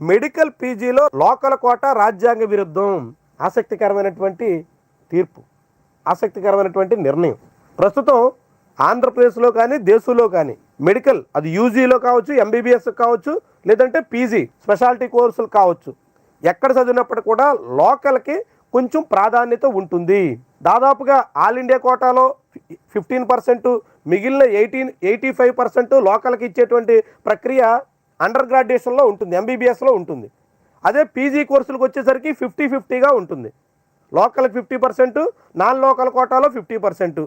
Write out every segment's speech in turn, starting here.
Medical పీజీలో local కోట రాజ్యాంగ విరుద్ధం. ఆసక్తికరమైనటువంటి తీర్పు. ఆసక్తికరమైనటువంటి నిర్ణయం. ప్రస్తుతం ఆంధ్రప్రదేశ్లో కానీ దేశంలో కానీ మెడికల్ అది యూజీలో కావచ్చు ఎంబీబీఎస్ కావచ్చు లేదంటే పీజీ స్పెషాలిటీ కోర్సులు కావచ్చు. ఎక్కడ చదివినప్పటికీ కూడా లోకల్కి కొంచెం ప్రాధాన్యత ఉంటుంది. దాదాపుగా ఆల్ ఇండియా కోటాలో ఫిఫ్టీన్ పర్సెంట్ మిగిలిన ఎయిటీన్ ఎయిటీ ఫైవ్ పర్సెంట్ లోకల్కి ఇచ్చేటువంటి ప్రక్రియ అండర్ గ్రాడ్యుయేషన్లో ఉంటుంది ఎంబీబీఎస్లో ఉంటుంది. అదే పీజీ కోర్సులకు వచ్చేసరికి ఫిఫ్టీ ఫిఫ్టీగా ఉంటుంది. లోకల్కి ఫిఫ్టీ పర్సెంట్ నాన్ లోకల్ కోటాలో ఫిఫ్టీ పర్సెంట్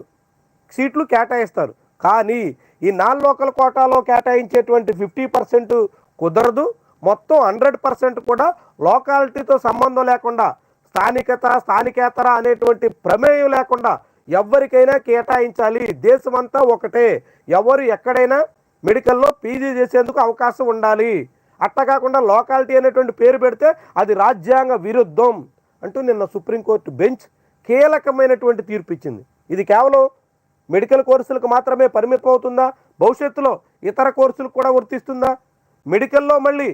సీట్లు కేటాయిస్తారు. కానీ ఈ నాన్ లోకల్ కోటాలో కేటాయించేటువంటి ఫిఫ్టీ పర్సెంట్ కుదరదు. మొత్తం హండ్రెడ్ పర్సెంట్ కూడా లోకాలిటీతో సంబంధం లేకుండా స్థానికత స్థానికేతర అనేటువంటి ప్రమేయం లేకుండా ఎవరికైనా కేటాయించాలి. దేశమంతా ఒకటే. ఎవరు ఎక్కడైనా మెడికల్లో పీజీ చేసేందుకు అవకాశం ఉండాలి. అట్ట కాకుండా లోకాలిటీ అనేటువంటి పేరు పెడితే అది రాజ్యాంగ విరుద్ధం అంటూ నిన్న సుప్రీంకోర్టు బెంచ్ కీలకమైనటువంటి తీర్పు ఇచ్చింది ఇది కేవలం మెడికల్ కోర్సులకు మాత్రమే పరిమితం అవుతుందా? భవిష్యత్తులో ఇతర కోర్సులకు కూడా వర్తిస్తుందా? మెడికల్లో మళ్ళీ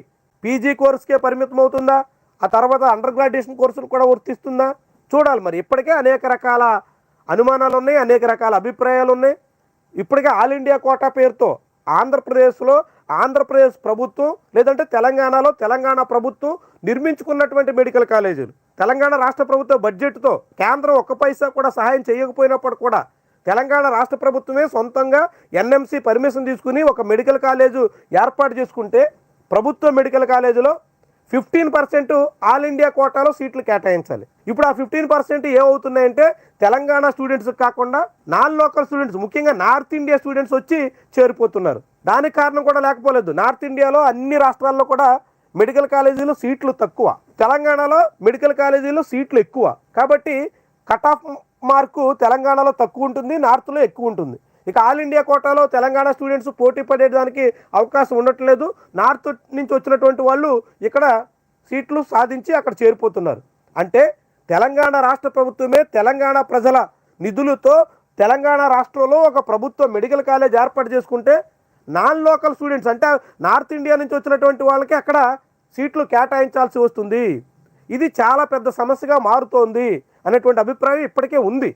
పీజీ కోర్సుకే పరిమితం అవుతుందా? ఆ తర్వాత అండర్ గ్రాడ్యుయేషన్ కోర్సులు కూడా వర్తిస్తుందా? చూడాలి మరి. ఇప్పటికే అనేక రకాల అనుమానాలు ఉన్నాయి అనేక రకాల అభిప్రాయాలు ఉన్నాయి ఇప్పటికే ఆల్ ఇండియా కోటా పేరుతో ఆంధ్రప్రదేశ్లో ఆంధ్రప్రదేశ్ ప్రభుత్వం లేదంటే తెలంగాణలో తెలంగాణ ప్రభుత్వం నిర్మించుకున్నటువంటి మెడికల్ కాలేజీలు. తెలంగాణ రాష్ట్ర ప్రభుత్వ బడ్జెట్తో కేంద్రం ఒక్క పైసా కూడా సహాయం చేయకపోయినప్పుడు కూడా తెలంగాణ రాష్ట్ర ప్రభుత్వమే సొంతంగా ఎన్ఎంసి పర్మిషన్ తీసుకుని ఒక మెడికల్ కాలేజు ఏర్పాటు చేసుకుంటే ప్రభుత్వ మెడికల్ కాలేజీలో ఫిఫ్టీన్ పర్సెంట్ ఆల్ ఇండియా కోటాలో సీట్లు కేటాయించాలి. ఇప్పుడు ఆ ఫిఫ్టీన్ పర్సెంట్ ఏమవుతున్నాయంటే తెలంగాణ స్టూడెంట్స్ కాకుండా నాన్ లోకల్ స్టూడెంట్స్ ముఖ్యంగా నార్త్ ఇండియా స్టూడెంట్స్ వచ్చి చేరిపోతున్నారు. దానికి కారణం కూడా లేకపోలేదు. నార్త్ ఇండియాలో అన్ని రాష్ట్రాల్లో కూడా మెడికల్ కాలేజీలు సీట్లు తక్కువ. తెలంగాణలో మెడికల్ కాలేజీలో సీట్లు ఎక్కువ. కాబట్టి కట్ ఆఫ్ మార్కు తెలంగాణలో తక్కువ ఉంటుంది నార్త్లో ఎక్కువ ఉంటుంది. ఇక ఆల్ ఇండియా కోటాలో తెలంగాణ స్టూడెంట్స్ పోటీ పడేదానికి అవకాశం ఉండట్లేదు. నార్త్ నుంచి వచ్చినటువంటి వాళ్ళు ఇక్కడ సీట్లు సాధించి అక్కడ చేరిపోతున్నారు. అంటే తెలంగాణ రాష్ట్ర ప్రభుత్వమే తెలంగాణ ప్రజల నిధులతో తెలంగాణ రాష్ట్రంలో ఒక ప్రభుత్వ మెడికల్ కాలేజ్ ఏర్పాటు చేసుకుంటే నాన్ లోకల్ స్టూడెంట్స్ అంటే నార్త్ ఇండియా నుంచి వచ్చినటువంటి వాళ్ళకి అక్కడ సీట్లు కేటాయించాల్సి వస్తుంది. ఇది చాలా పెద్ద సమస్యగా మారుతోంది అనేటువంటి అభిప్రాయం ఇప్పటికే ఉంది.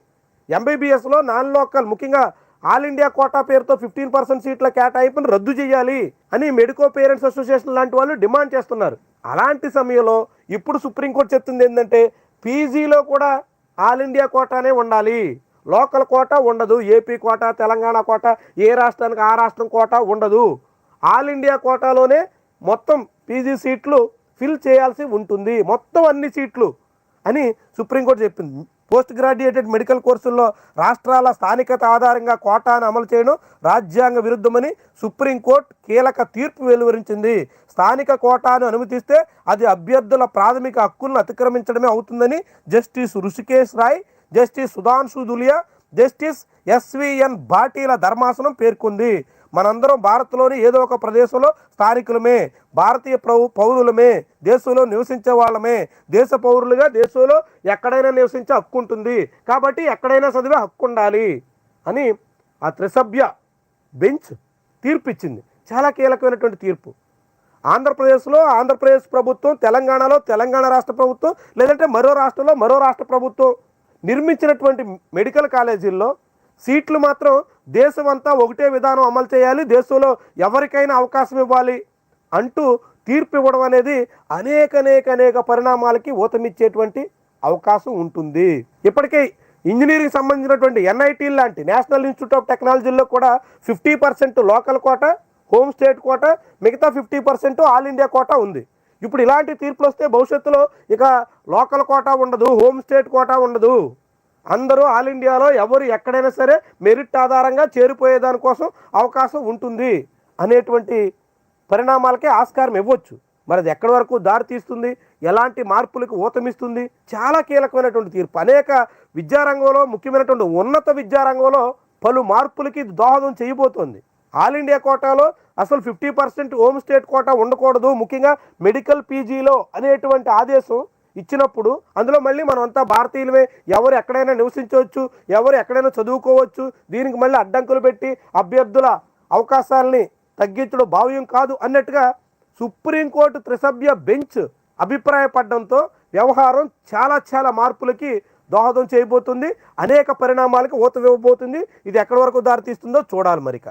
ఎంబీబీఎస్లో నాన్ లోకల్ ముఖ్యంగా ఆల్ ఇండియా కోటా పేరుతో ఫిఫ్టీన్ పర్సెంట్ సీట్ల కేటాయింపును రద్దు చేయాలి అని మెడికో పేరెంట్స్ అసోసియేషన్ లాంటి వాళ్ళు డిమాండ్ చేస్తున్నారు. అలాంటి సమయంలో ఇప్పుడు సుప్రీంకోర్టు చెప్తుంది ఏంటంటే పీజీలో కూడా ఆల్ ఇండియా కోటానే ఉండాలి. లోకల్ కోట ఉండదు. ఏపీ కోట తెలంగాణ కోట ఏ రాష్ట్రానికి ఆ రాష్ట్రం కోట ఉండదు. ఆల్ ఇండియా కోటాలోనే మొత్తం పీజీ సీట్లు ఫిల్ చేయాల్సి ఉంటుంది. మొత్తం అన్ని సీట్లు అని సుప్రీంకోర్టు చెప్పింది. పోస్ట్ గ్రాడ్యుయేటెడ్ మెడికల్ కోర్సుల్లో రాష్ట్రాల స్థానికత ఆధారంగా కోటాను అమలు చేయడం రాజ్యాంగ విరుద్ధమని సుప్రీంకోర్టు కీలక తీర్పు వెలువరించింది. స్థానిక కోటాను అనుమతిస్తే అది అభ్యర్థుల ప్రాథమిక హక్కులను అతిక్రమించడమే అవుతుందని justice Hrishikesh Roy justice Sudhanshu Dhulia justice S V N భాటీల ధర్మాసనం పేర్కొంది. మనందరం భారత్లోని ఏదో ఒక ప్రదేశంలో స్థానికులమే భారతీయ ప్రౌ పౌరులమే దేశంలో నివసించే వాళ్ళమే. దేశ పౌరులుగా దేశంలో ఎక్కడైనా నివసించే హక్కు ఉంటుంది. కాబట్టి ఎక్కడైనా చదివే హక్కు ఉండాలి అని ఆ త్రిసభ్య బెంచ్ తీర్పు ఇచ్చింది చాలా కీలకమైనటువంటి తీర్పు. ఆంధ్రప్రదేశ్లో ఆంధ్రప్రదేశ్ ప్రభుత్వం తెలంగాణలో తెలంగాణ రాష్ట్ర ప్రభుత్వం లేదంటే మరో రాష్ట్రంలో మరో రాష్ట్ర ప్రభుత్వం నిర్మించినటువంటి మెడికల్ కాలేజీల్లో సీట్లు మాత్రం దేశమంతా ఒకటే విధానం అమలు చేయాలి దేశంలో ఎవరికైనా అవకాశం ఇవ్వాలి అంటూ తీర్పు ఇవ్వడం అనేది అనేక అనేక అనేక పరిణామాలకి ఊతమిచ్చేటువంటి అవకాశం ఉంటుంది. ఇప్పటికే ఇంజనీరింగ్ సంబంధించినటువంటి ఎన్ఐటీ లాంటి నేషనల్ ఇన్స్టిట్యూట్ ఆఫ్ టెక్నాలజీలో కూడా fifty percent local quota home state quota మిగతా fifty percent all India quota ఉంది. ఇప్పుడు ఇలాంటి తీర్పులు వస్తే భవిష్యత్తులో ఇక లోకల్ కోట ఉండదు హోమ్ స్టేట్ కోట ఉండదు. అందరూ ఆల్ ఇండియాలో ఎవరు ఎక్కడైనా సరే మెరిట్ ఆధారంగా చేరిపోయే దానికోసం అవకాశం ఉంటుంది అనేటువంటి పరిణామాలకే ఆస్కారం ఇవ్వచ్చు. మరి అది ఎక్కడి వరకు దారి తీస్తుంది? ఎలాంటి మార్పులకు ఊతమిస్తుంది? చాలా కీలకమైనటువంటి తీర్పు. అనేక విద్యారంగంలో ముఖ్యమైనటువంటి ఉన్నత విద్యారంగంలో పలు మార్పులకి దోహదం చేయబోతోంది. ఆల్ ఇండియా కోటాలో అసలు fifty percent home state quota ఉండకూడదు. ముఖ్యంగా మెడికల్ పీజీలో అనేటువంటి ఆదేశం ఇచ్చినప్పుడు అందులో మళ్ళీ మనం అంతా భారతీయులమే. ఎవరు ఎక్కడైనా నివసించవచ్చు ఎవరు ఎక్కడైనా చదువుకోవచ్చు దీనికి మళ్ళీ అడ్డంకులు పెట్టి అభ్యర్థుల అవకాశాలని తగ్గించడం భావ్యం కాదు అన్నట్టుగా సుప్రీంకోర్టు త్రిసభ్య బెంచ్ అభిప్రాయపడడంతో వ్యవహారం చాలా చాలా మార్పులకి దోహదం చేయబోతుంది. అనేక పరిణామాలకి ఊత ఇవ్వబోతుంది ఇది ఎక్కడి వరకు దారితీస్తుందో చూడాలి మరిక.